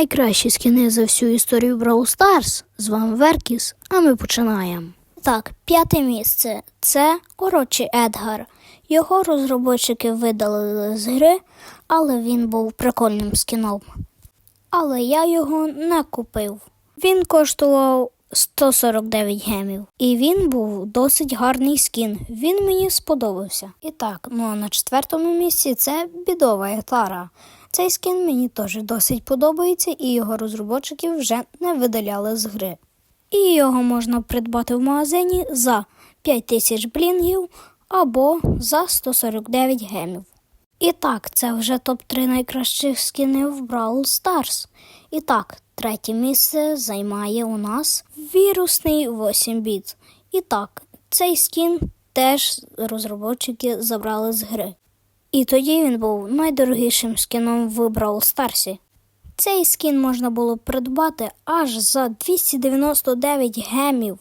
Найкращі скіни за всю історію Brawl Stars. З вами Веркіс, а ми починаємо. Так, п'яте місце це Орочі Едгар. Його розробочики видалили з гри, але він був прикольним скіном. Але я його не купив. Він коштував 149 гемів, і він був досить гарний скін. Він мені сподобався. І так, ну а на четвертому місці це бідова Тара. Цей скін мені теж досить подобається, і його розробники вже не видаляли з гри. І його можна придбати в магазині за 5000 блінгів або за 149 гемів. І так, це вже топ-3 найкращих скінів в Brawl Stars. І так, третє місце займає у нас вірусний 8 біт. І так, цей скін теж розробники забрали з гри. І тоді він був найдорогішим скіном в Brawl Старсі. Цей скін можна було придбати аж за 299 гемів.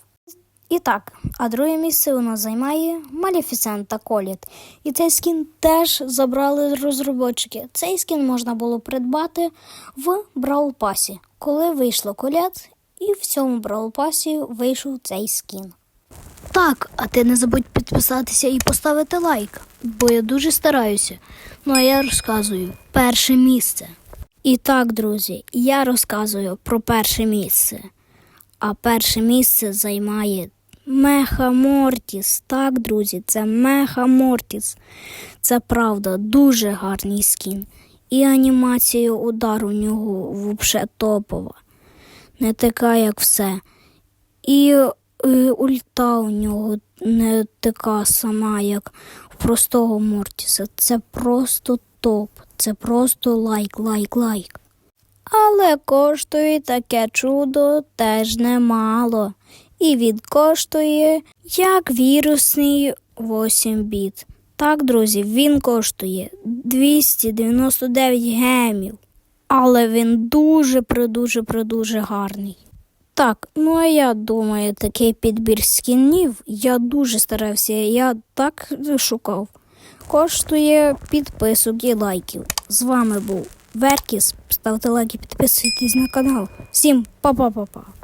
І так, а друге місце у нас займає Малефісент Коліт. І цей скін теж забрали розробники. Цей скін можна було придбати в Brawl Пасі, коли вийшло Колет, і в цьому Brawl Пасі вийшов цей скін. Так, а ти не забудь підписатися і поставити лайк, бо я дуже стараюся. Ну а я розказую перше місце. І так, друзі, я розказую про перше місце. А перше місце займає Меха Мортіс. Так, друзі, це Меха Мортіс. Це правда, дуже гарний скін. І анімація удару у нього взагалі топова. Не така, як все. І е, ульта у нього не така сама, як в простого Мортіса. Це просто топ. Це просто лайк, лайк, лайк. Але коштує таке чудо теж немало. І він коштує як вірусний 8 біт. Так, друзі, він коштує 299 гемів. Але він дуже придуже придуже гарний. Так, ну а я думаю, такий підбір скінів я дуже старався, я так шукав. Коштує підписок і лайків. З вами був Веркіс. Ставте лайки, підписуйтесь на канал. Всім па-па-па-па.